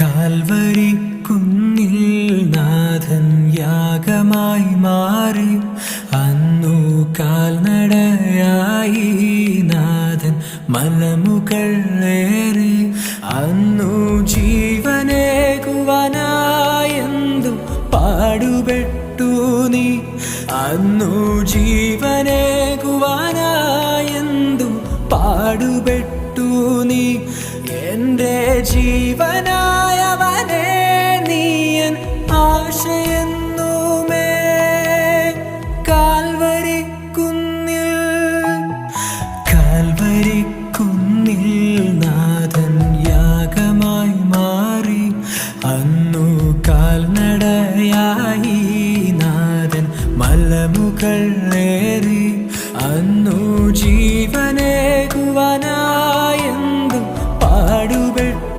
Calvary കുന്നിൽ നാഥൻ യാഗമായി മാറി. അന്നു കാൽനടയായി നാഥൻ മലമുകൾ ഏറി. അന്നു ജീവനേകുവാനായെന്തു പാടുപെട്ടു നീ? അന്നു ജീവനേകുവാനായെന്തു പാടുപെട്ടു നീ? എന്റെ ജീവനായവനെ കാൽനടയായി നാഥൻ മലമുകൾ അന്നു ജീവനെ